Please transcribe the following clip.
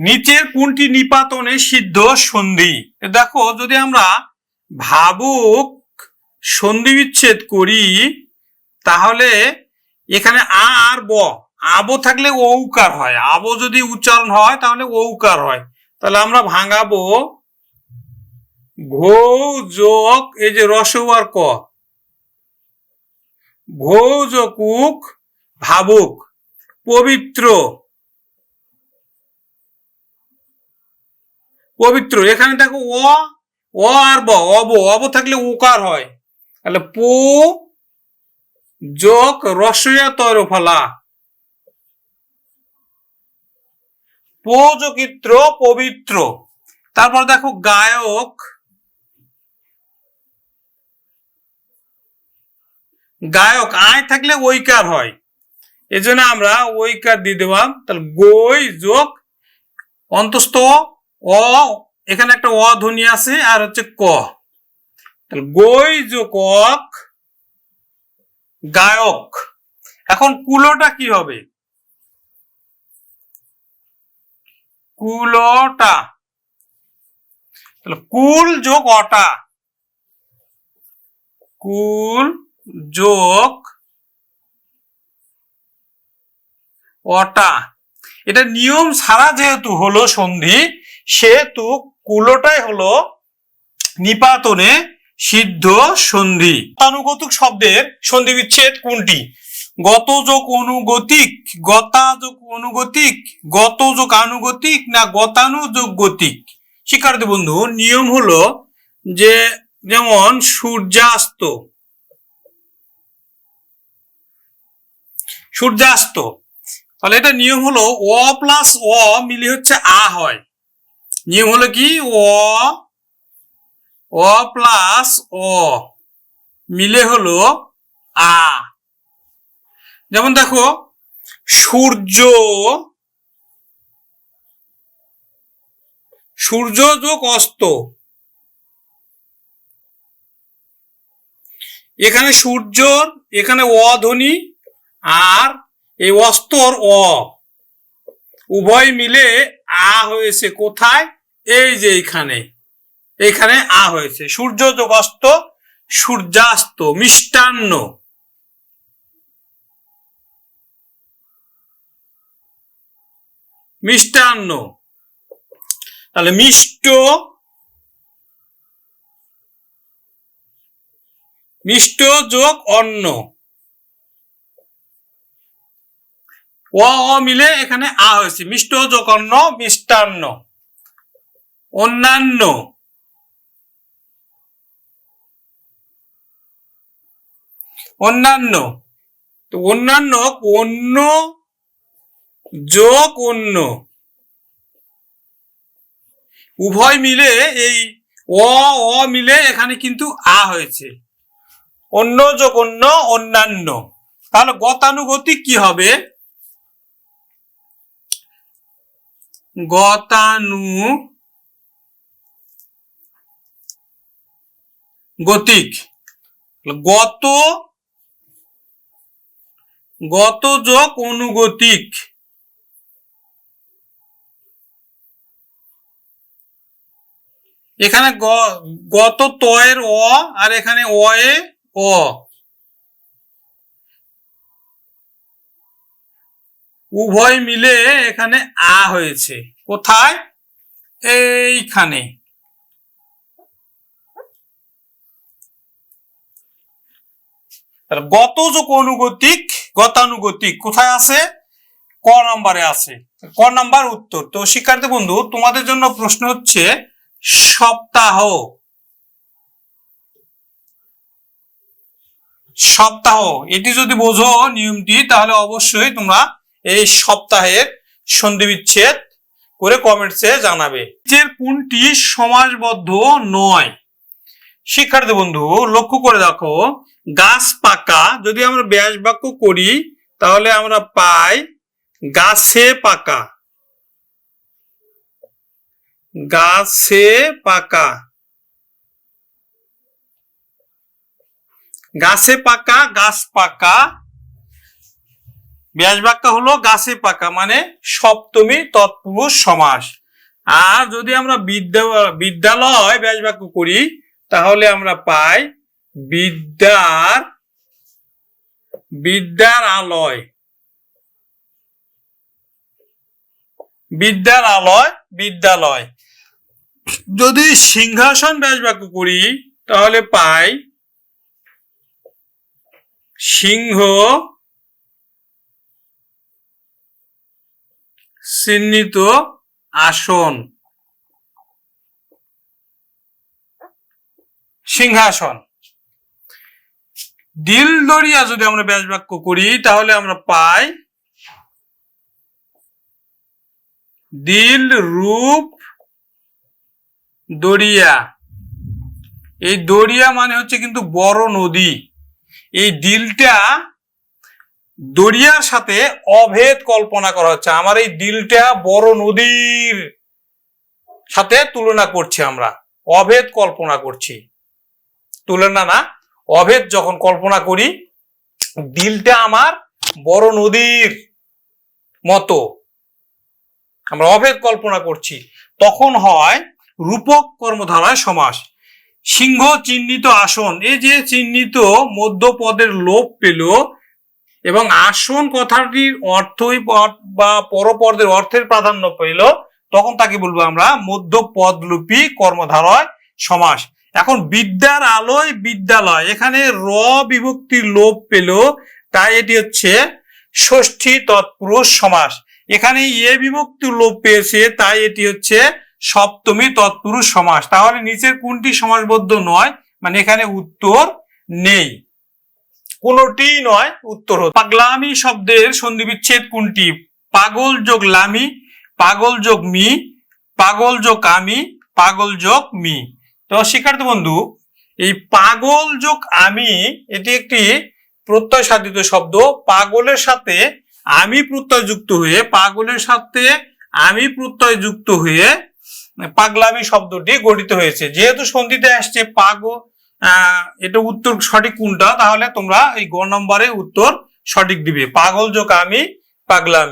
নিচের কোনটি নিপাতনে সিদ্ধ সন্ধি? দেখো, যদি আমরা ভাবুক সন্ধি বিচ্ছেদ করি, তাহলে এখানে আ আর ব, আবো থাকলে ঔকার হয়। আবো যদি উচ্চারণ হয়, তাহলে ঔকার হয়। তাহলে আমরা ভাঙাবো ভৌ যোগ এই যে রসৌ আর ক ভৌ যোগ ভাবুক, পবিত্র পবিত্র। এখানে দেখো অ অ আর ব অব অব থাকলে উকার হয়। তাহলে পো যোগ রসয়া তর ফলা পোযোগিত্র পবিত্র। তারপর দেখো গায়ক। গায়ক আয় থাকলে ঐকার হয়। এজন্য আমরা ঐকার দিয়ে দেওয়াম তাহলে গই যোগ অন্তস্থ অ, এখানে একটা অ ধ্বনি আছে আর হচ্ছে ক। গই যোগ অক গায়ক, এখন কুলোটা কি হবে? কুলটা। তাহলে কুল যোগ অটা। কুল যোগ অটা। এটা নিয়ম ছাড়া যেহেতু হলো সন্ধি সেহেতু কুলোটাই হলো নিপাতনে সিদ্ধ সন্ধি। গতানুগতিক শব্দের সন্ধি বিচ্ছেদ কোনটি? গত যোগ অনুগতিক গতা যোগ অনুগতিক গত যোগ আনুগতিক না গতানুযোগ গতিক? শিক্ষার্থী বন্ধু, নিয়ম হলো যে যেমন সূর্যাস্ত সূর্যাস্ত, তাহলে এটা নিয়ম হলো অ প্লাস অ মিলে হচ্ছে আ হয়। নিয়ম হলো কি? অ অ প্লাস অ মিলে হলো আ। যেমন দেখো, সূর্য সূর্য যোগ অস্ত। এখানে সূর্যর এখানে অ ধ্বনি, আর এই অস্তর অ। উভয় মিলে আ হয়েছে কোথায়? এই যে এইখানে। এইখানে আ হয়েছে। সূর্য অস্ত, সূর্যাস্ত, মিষ্টান্ন। মিষ্টান্ন। তাহলে মিষ্ট মিষ্ট যোগ অন্ন। অ অ মিলে এখানে আ হয়েছে। মিষ্ট অন্ন মিষ্টান্ন। অন্যান্য। অন্যান্য। তো অন্যান্য অন্য যোগ অন্য। উভয় মিলে এই অ অ মিলে এখানে কিন্তু আ হয়েছে। অন্য যোগ অন্য, অন্যান্য। তাহলে গতানুগতিক কি হবে? গতানু গতিক গত গত যোগ অনুগতিক। এখানে গত তয়ের অ আর এখানে অ এ অ। উভয় মিলে এখানে আ হয়েছে। কোথায়? এইখানে। গত যোগ অনুগতিক, গতানুগতিক কোথায় আছে? ক নম্বরে আছে। ক নাম্বার উত্তর। তো শিক্ষার্থী বন্ধু, তোমাদের জন্য প্রশ্ন হচ্ছে, সপ্তাহ। সপ্তাহ। এটি যদি বোঝো নিয়মটি, তাহলে অবশ্যই তোমরা এই সপ্তাহের সন্ধি বিচ্ছেদ করে কমেন্টসে জানাবে। যে কোনটি? সমাজবদ্ধ নয়। শিক্ষার্থী বন্ধু, লক্ষ্য করে দেখো, গাছ পাকা, যদি আমরা ব্যাস বাক্য করি, তাহলে আমরা পাই গাছে পাকা। গাছে পাকা। গাছে পাকা, গাছ পাকা ব্যাস বাক্য হলো গাছে পাকা মানে সপ্তমী তৎপুরুষ সমাস। আর যদি আমরা বিদ্যা, বিদ্যালয় ব্যাস বাক্য করি, তাহলে আমরা পাই বিদ্যার বিদ্যার আলয়। বিদ্যার আলয়, বিদ্যালয়। যদি সিংহাসন ব্যাস বাক্য করি, তাহলে পাই সিংহ চিহ্নিত আসন। সিংহাসন। দিল দরিয়া যদি আমরা ব্যাস বাক্য করি, তাহলে আমরা পাই দিল রূপ দরিয়া। এই দরিয়া মানে হচ্ছে কিন্তু বড় নদী। এই দিলটা দরিয়ার সাথে অভেদ কল্পনা করা হচ্ছে। আমার এই দিলটা বড় নদীর সাথে তুলনা করছি আমরা। অভেদ কল্পনা করছি। তুলনা না, অভেদ যখন কল্পনা করি, দিলটা আমার বড় নদীর মতো। আমরা অভেদ কল্পনা করছি। তখন হয় রূপক কর্মধারায় সমাস। সিংহ চিহ্নিত আসন, এই যে চিহ্নিত মধ্যপদের লোপ পেল এবং আসন কথাটির অর্থই বা পরপদের অর্থের প্রাধান্য পেল, তখন তাকে বলব আমরা মধ্যপদলুপী কর্মধারয় সমাস। এখন বিদ্যার আলোয় বিদ্যালয়, এখানে র বিভক্তির লোপ পেল, তাই এটি হচ্ছে ষষ্ঠী তৎপুরুষ সমাস। এখানে এ বিভক্তি লোপ পেয়েছে, তাই এটি হচ্ছে সপ্তমী তৎপুরুষ সমাস। তাহলে নিচের কোনটি সমাসবদ্ধ নয় মানে এখানে উত্তর নেই। কোনটি নয় উত্তর হতো। পাগলামি শব্দের সন্ধি বিচ্ছেদ কোনটি? পাগল যোগ লামি পাগল যোগ মি পাগল যোগ আমি পাগল যোগ মি। তো শিক্ষার্থী বন্ধু এই পাগল যোগ আমি এটি একটি প্রত্যয় সাধিত শব্দ। পাগলের সাথে আমি প্রত্যয় যুক্ত হয়ে পাগলের সাথে আমি প্রত্যয় যুক্ত হয়ে পাগলামি শব্দটি গঠিত হয়েছে। যেহেতু সন্ধিতে আসছে পাগ আহ, এটা উত্তর সঠিক কোনটা? তাহলে তোমরা এই গ নম্বরে উত্তর সঠিক দিবে। পাগল যোগ আমি পাগলামি।